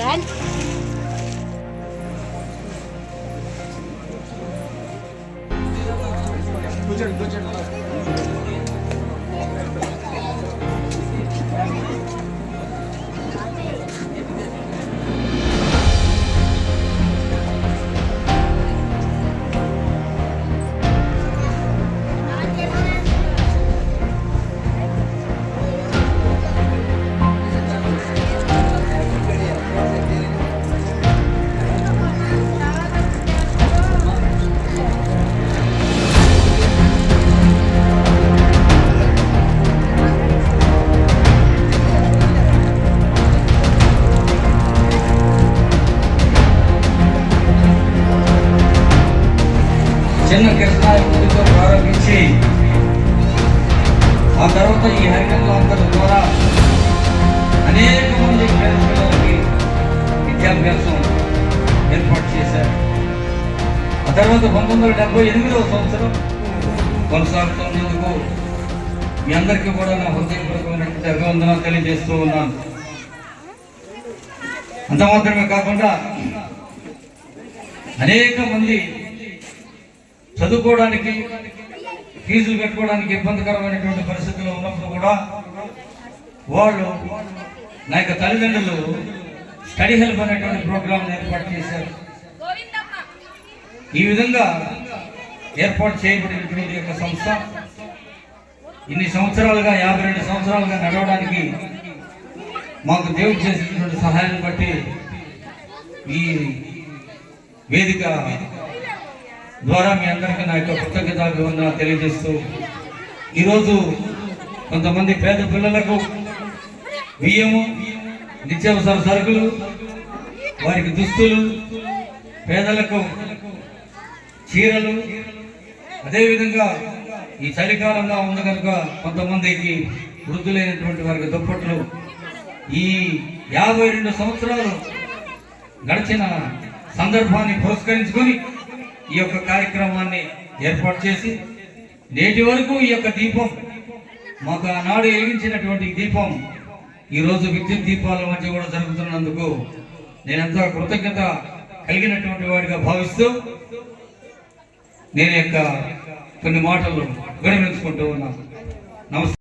약간 도전 도전. చిన్న కృష్ణాయుడితో ప్రారంభించి ఆ తర్వాత ఈ హరికంలో అందరి ద్వారా అనేక మంది పిల్లలకి విద్యాభ్యాసం ఏర్పాటు చేశారు. ఆ తర్వాత పంతొమ్మిది వందల డెబ్బై ఎనిమిదవ సంవత్సరం కొనసాగుతున్నందుకు మీ అందరికీ కూడా నా హృదయపూర్వకమైనటువంటి అభివందనాలు తెలియజేస్తూ ఉన్నాను. అంత మాత్రమే కాకుండా అనేక మంది చదువుకోవడానికి ఫీజులు కట్టుకోవడానికి ఇబ్బందికరమైనటువంటి పరిస్థితుల్లో ఉన్నప్పుడు కూడా వాళ్ళు నా యొక్క తల్లిదండ్రులు స్టడీ హెల్ప్ అనేటువంటి ప్రోగ్రాం ఏర్పాటు చేశారు. ఈ విధంగా ఏర్పాటు చేయబడినటువంటి యొక్క సంస్థ ఇన్ని సంవత్సరాలుగా యాభై రెండు సంవత్సరాలుగా నడవడానికి మాకు దేవుడు చేసినటువంటి సహాయాన్ని బట్టి ఈ వేదిక ద్వారా మీ అందరికీ నా యొక్క కృతజ్ఞతాభివందన తెలియజేస్తూ ఈరోజు కొంతమంది పేద పిల్లలకు బియ్యము నిత్యావసర సరుకులు వారికి దుస్తులు పేదలకు చీరలు అదేవిధంగా ఈ చలికాలంగా ఉంది కనుక కొంతమందికి వృద్ధులైనటువంటి వారికి దుప్పట్లు. ఈ యాభై రెండు సంవత్సరాలు గడిచిన సందర్భాన్ని పురస్కరించుకొని ఈ యొక్క కార్యక్రమాన్ని ఏర్పాటు చేసి నేటి వరకు ఈ యొక్క దీపం మాకు ఆనాడు వెలిగించినటువంటి దీపం ఈరోజు విద్యుత్ దీపాల మధ్య కూడా జరుగుతున్నందుకు నేనంతా కృతజ్ఞత కలిగినటువంటి వాడిగా భావిస్తూ నేను యొక్క కొన్ని మాటలు విరమించుకుంటూ ఉన్నాను. నమస్తే.